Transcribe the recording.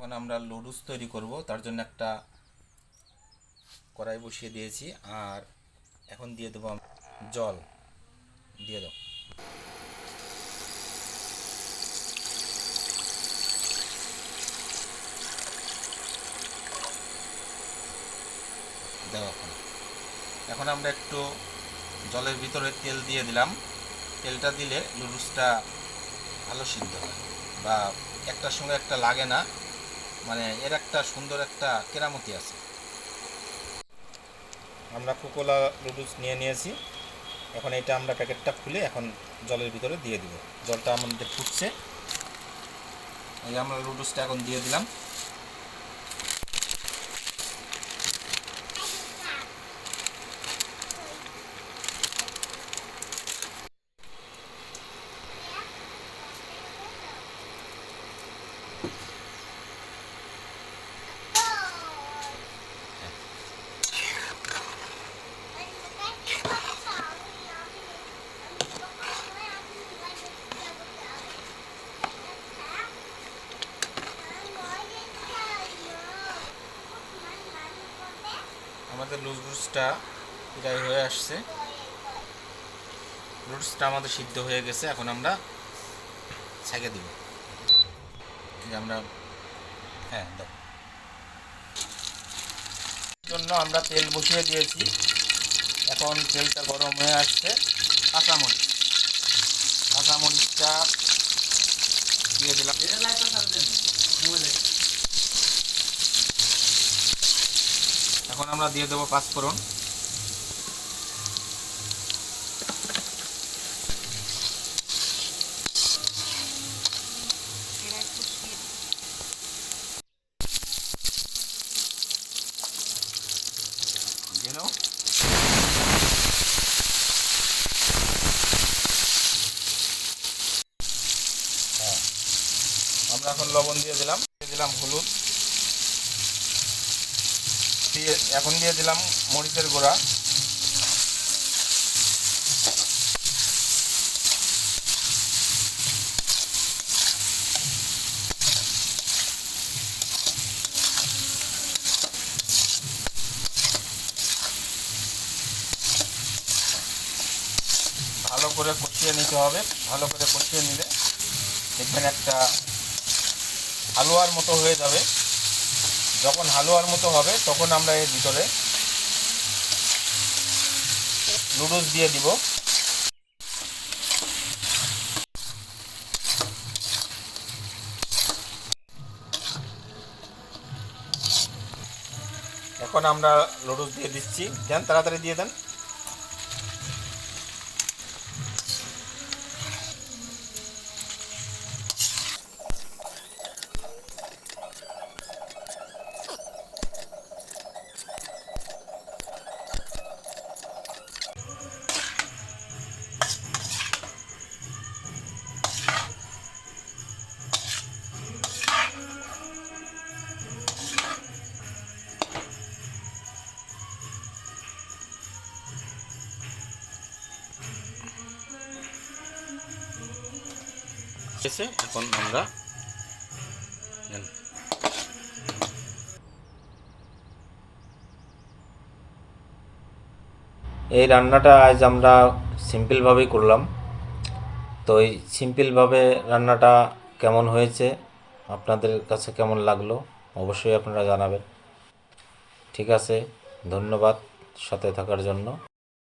এখন আমরা লুডুস তৈরি করব, তার জন্য একটা কড়াই বসিয়ে দিয়েছি, আর এখন দিয়ে দেবো জল। দিয়ে দাও। এখন। এখন আমরা একটু জলের ভিতরে তেল দিয়ে দিলাম। তেলটা দিলে লুডুসটা ভালো সিদ্ধ হয়, বা একটার সঙ্গে একটা লাগে না। মানে এর একটা সুন্দর একটা কেরামতি আছে। আমরা কোকোলা লুডুস নিয়ে নিয়েছি। এখন এটা আমরা প্যাকেটটা খুলে এখন জলের ভিতরে দিয়ে দিব। জলটা আমাদের ফুটছে। এই আমরা লুডুসটা এখন দিয়ে দিলাম। আমাদের লুডুসটা প্রায় হয়ে আসছে। লুডুসটা আমাদের সিদ্ধ হয়ে গেছে, এখন আমরা ছেঁকে দিব। আমরা হ্যাঁ দাও। জন্য আমরা তেল বসিয়ে দিয়েছি। এখন তেলটা গরম হয়ে আসছে। কাঁচামরিচ। কাঁচামরিচটা দিয়ে দিলাম। এখন আমরা দিয়ে দেবো পাঁচফোড়ন হ্যাঁ। আমরা এখন লবণ দিয়ে দিলাম। দিয়ে দিলাম হলুদ। দিয়ে এখন দিয়ে দিলাম মরিচের গুঁড়া। ভালো করে কষিয়ে নিতে হবে, ভালো করে কষিয়ে নিলে দেখবেন একটা হালুয়ার মতো হয়ে যাবে। যখন হালুয়ার মতো হবে, তখন আমরা এর ভিতরে নুডলস দিয়ে দিব। এখন আমরা লুডুস দিয়ে দিচ্ছি। দেন, তাড়াতাড়ি দিয়ে দেন। এসে এখন আমরা এই রান্নাটা আজ আমরা সিম্পলভাবেই করলাম। তো এই সিম্পলভাবে রান্নাটা কেমন হয়েছে, আপনাদের কাছে কেমন লাগল, অবশ্যই আপনারা জানাবেন। ঠিক আছে, ধন্যবাদ সাথে থাকার জন্য।